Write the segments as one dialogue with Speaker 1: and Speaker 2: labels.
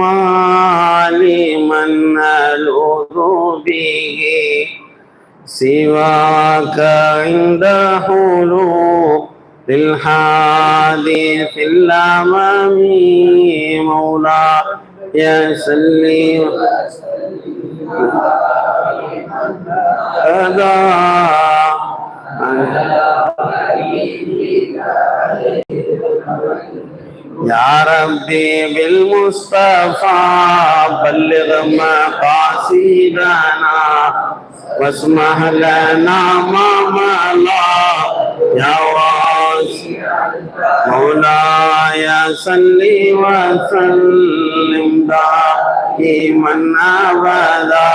Speaker 1: عالما ألوذ به سواك عند حلول الحادث الامام مولا يا سليم سلي أدا يا ربي بالمصطفى بلغ مقاصدنا واسمح لنا ما ملا يا واسع مولاي صل وسلم دائما أبدا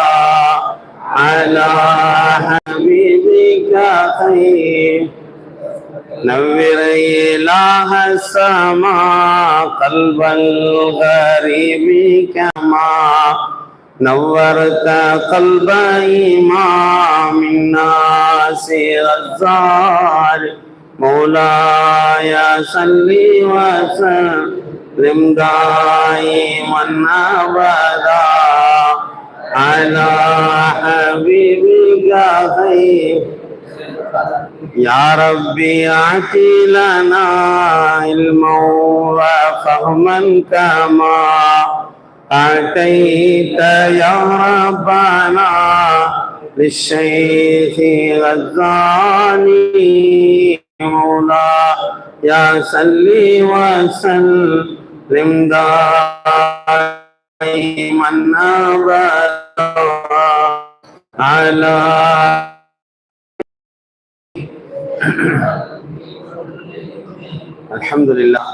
Speaker 1: على حبيبك خير. نور إله السماء قلب الغريب كما نورت قلب إمام الناس غزال مولاي صل وسلم دائما أبدا على حبيبك خير يا ربي أعطي لنا علما وفهما كما أعطيت يا ربنا للشيخ غزالي مولا. يا سلي وسلم دائما أبدا على الحمد لله.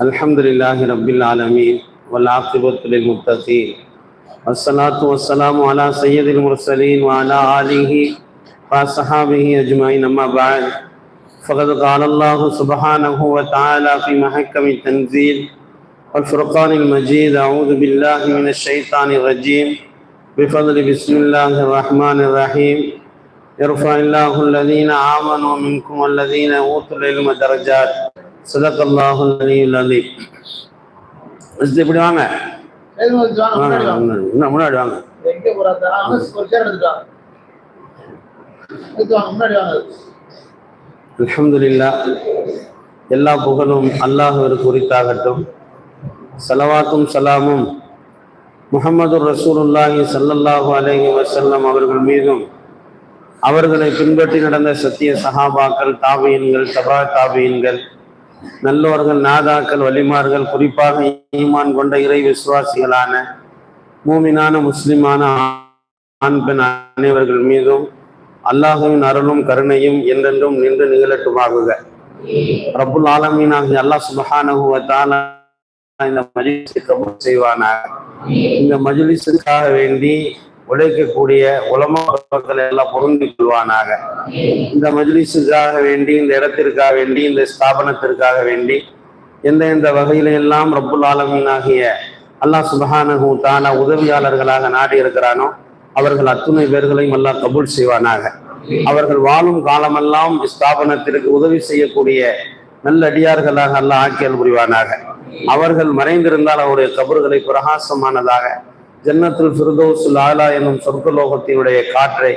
Speaker 1: الحمد لله رب العالمين والعاقبة للمتقين. والصلاة والسلام على سيد المرسلين وعلى آله وصحابه أجمعين. أما بعد فقد قال الله سبحانه وتعالى في محكم التنزيل والفرقان المجيد أعوذ بالله من الشيطان الرجيم. بفضل بسم الله الرحمن الرحيم. يرفع الله الذين آمنوا منكم والذين أوتوا العلم درجات صدق الله العلي العظيم mister இப்படி வாங்க
Speaker 2: எழுநூத்தி வாங்க,
Speaker 1: வாங்க,
Speaker 2: முன்னாடி வாங்க.
Speaker 1: முன்னாடி இன்னும் முன்னாடி வாங்க
Speaker 2: எங்க போறாரு? ஆனா, ஒரு chair எடுத்துட்டு வாங்க. எடுத்து வாங்க, முன்னாடி வாங்க.
Speaker 1: அல்ஹம்துலில்லா எல்லா புகழும் அல்லாஹ்விற்கு உரித்தாகட்டும் சலவாத்தும் சலாமும் முஹம்மது ரசூலுல்லாஹி ஸல்லல்லாஹு அலைஹி வஸல்லம் அவர்கள் மீதும் அவர்களை பின்பற்றி நடந்த சத்திய சஹாபாக்கள் தாபியன்கள் தபா தாபியன்கள் நல்லோர்கள் நாதாக்கள் வலிமார்கள் குறிப்பாக ஈமான் கொண்ட இறை விசுவாசிகளான மூமினான முஸ்லிமான ஆண் பெண் அனைவர்கள் மீதும் அல்லாஹுவின் அருளும் கருணையும் என்றென்றும் நின்று நிகழட்டுமாகுக. ரப்புல் ஆலமீனாகிய அல்லாஹ் சுபஹானஹு இந்த மஜிலிசை கபூல் செய்வானாக. இந்த மஜிலிசுக்காக வேண்டி உழைக்கக்கூடிய உலமாக்களை எல்லாம் பொருந்திக் கொள்வானாக. இந்த மஜ்லிஸுக்காக வேண்டி இந்த இடத்திற்காக வேண்டி இந்த ஸ்தாபனத்திற்காக வேண்டி எந்த எந்த வகையில எல்லாம் ரப்புல் ஆலமீனாகிய அல்லாஹ் சுபஹானஹு தானா உதவியாளர்களாக நாடி இருக்கிறானோ அவர்கள் அத்துணை பேர்களையும் எல்லாம் கபூல் செய்வானாக. அவர்கள் வாழும் காலமெல்லாம் ஸ்தாபனத்திற்கு உதவி செய்யக்கூடிய நல்லடியார்களாக எல்லாம் ஆக்கியல் புரிவானாக. அவர்கள் மறைந்திருந்தால் அவருடைய கபறுகளை பிரகாசமானதாக ஜன்னத்துல் ஃபிர்தோஸ் லாலா என்னும் சொர்க்கலோகத்தினுடைய காற்றை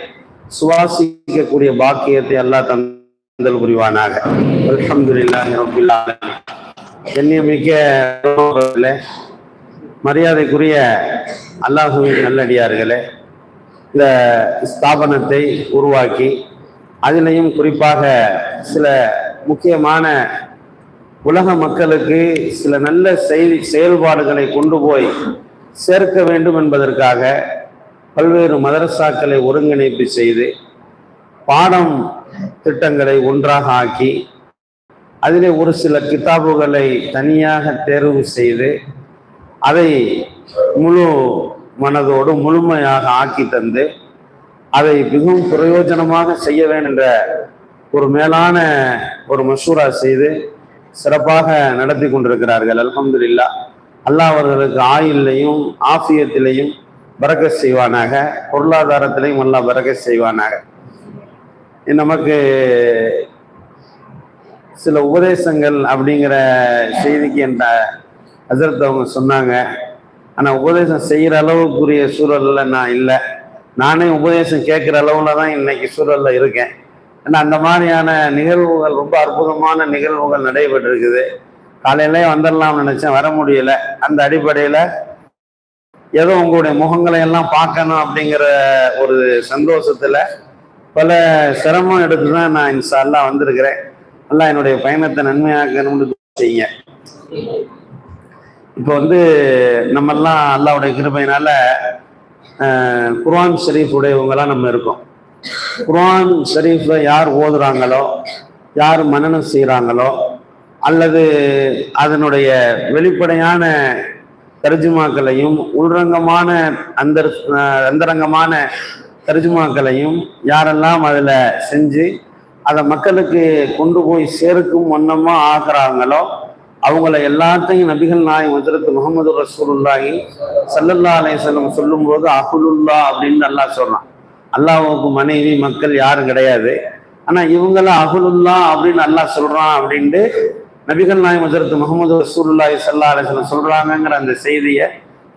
Speaker 1: சுவாசிக்கக்கூடிய பாக்கியத்தை அல்லாஹ் தந்தல் புரிவானாக. அல்ஹம்துலில்லாஹி ரப்பில் கண்ணியமிக்க மரியாதைக்குரிய அல்லாஹுவின் நல்லடியார்களே இந்த ஸ்தாபனத்தை உருவாக்கி அதிலையும் குறிப்பாக சில முக்கியமான உலக மக்களுக்கு சில நல்ல செயல் செயல்பாடுகளை கொண்டு போய் சேர்க்க வேண்டும் என்பதற்காக பல்வேறு மதரசாக்களை ஒருங்கிணைப்பு செய்து பாடம் திட்டங்களை ஒன்றாக ஆக்கி அதிலே ஒரு சில கிதாபுகளை தனியாக தேர்வு செய்து அதை முழு மனதோடு முழுமையாக ஆக்கி தந்து அதை மிகவும் பிரயோஜனமாக செய்ய வேண்டும் என்ற ஒரு மேலான ஒரு மசூரா செய்து சிறப்பாக நடத்தி கொண்டிருக்கிறார்கள். அலமதுல்லா அல்லாஹ் அவர்களுக்கு ஆயுள்லையும் ஆஃபியத்திலையும் பறக்க செய்வானாக பொருளாதாரத்திலையும் நல்லா பறக்க செய்வானாக. நமக்கு சில உபதேசங்கள் அப்படிங்கிற செய்திக்கு என்ற ஹசரத் அவங்க சொன்னாங்க. ஆனால் உபதேசம் செய்கிற அளவுக்குரிய சூழல்ல நான் இல்லை. நானே உபதேசம் கேட்குற அளவில் தான் இன்னைக்கு சூழலில் இருக்கேன். ஏன்னா அந்த மாதிரியான நிகழ்வுகள் ரொம்ப அற்புதமான நிகழ்வுகள் நடைபெற்றிருக்குது. காலையிலே வந்துடலாம்னு நினைச்சேன் வர முடியல. அந்த அடிப்படையில் ஏதோ உங்களுடைய முகங்களை எல்லாம் பார்க்கணும் அப்படிங்கிற ஒரு சந்தோஷத்துல பல சிரமம் எடுத்து தான் நான் இன்ஷா அல்லாஹ் வந்திருக்கிறேன். நல்லா என்னுடைய பயணத்தை நன்மையாக்கணும்னு செய்யுங்க. இப்போ வந்து நம்மெல்லாம் அல்லாவுடைய கிருபையினால குர்ஆன் ஷரீஃப் உடையவங்களாம் நம்ம இருக்கோம். குர்ஆன் ஷரீஃபை யார் ஓதுறாங்களோ யார் மன்னனம் செய்கிறாங்களோ அல்லது அதனுடைய வெளிப்படையான தர்ஜுமாக்களையும் உள்ரங்கமான அந்த அந்தரங்கமான தர்ஜுமாக்களையும் யாரெல்லாம் அதில் செஞ்சு அதை மக்களுக்கு கொண்டு போய் சேர்க்கும் வண்ணமாக ஆக்குறாங்களோ அவங்கள எல்லாத்தையும் நபிகள் நாயகம் ஹஜரத் முகமது ரசூலுல்லாஹி சல்லல்லா அலையம் சொல்லும்போது அகுலுல்லா அப்படின்னு அல்லாஹ் சொல்கிறான் அல்லாஹுக்கு மனைவி மக்கள் யாரும் கிடையாது. ஆனால் இவங்கள அகுலுல்லா அப்படின்னு அல்லாஹ் சொல்கிறான் அப்படின்ட்டு நபிகள் நாயம் ஹசரத் முகமது ரசூல்லாய் சல்லா அலிஸ்லாம் வஸல்லம் அந்த செய்தியை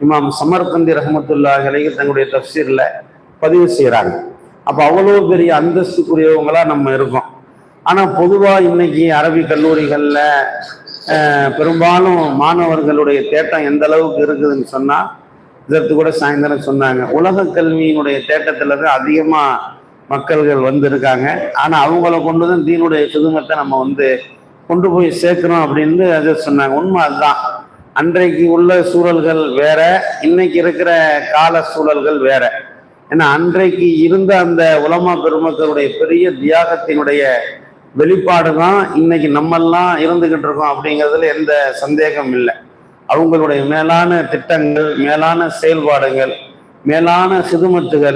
Speaker 1: இமாம் சமர்கந்தி ரஹமத்துல்லா அலைஹி தங்களுடைய தப்சீரில் பதிவு செய்கிறாங்க அப்போ அவ்வளோ பெரிய அந்தஸ்துக்குரியவங்களாக நம்ம இருக்கோம். ஆனால் பொதுவாக இன்னைக்கு அரபி கல்லூரிகளில் பெரும்பாலும் மாணவர்களுடைய தேட்டம் எந்த அளவுக்கு இருக்குதுன்னு சொன்னால் இதற்கு கூட சாயந்தரம் சொன்னாங்க. உலக கல்வியினுடைய தேட்டத்தில் தான் அதிகமாக மக்கள்கள் வந்து இருக்காங்க ஆனால் அவங்கள கொண்டு தான் தீனுடைய சுதுமத்தை நம்ம வந்து கொண்டு போய் சேர்க்கணும் அப்படின்னு அதை சொன்னாங்க. உண்மை அதுதான். அன்றைக்கு உள்ள சூழல்கள் வேற இன்னைக்கு இருக்கிற கால சூழல்கள் வேற. ஏன்னா அன்றைக்கு இருந்த அந்த உலமா பெருமக்களுடைய பெரிய தியாகத்தினுடைய வெளிப்பாடு தான் இன்னைக்கு நம்மெல்லாம் இருந்துகிட்டு இருக்கோம் அப்படிங்கிறதுல எந்த சந்தேகம் இல்லை. அவங்களுடைய மேலான திட்டங்கள் மேலான செயல்பாடுகள் மேலான சிதுமத்துகள்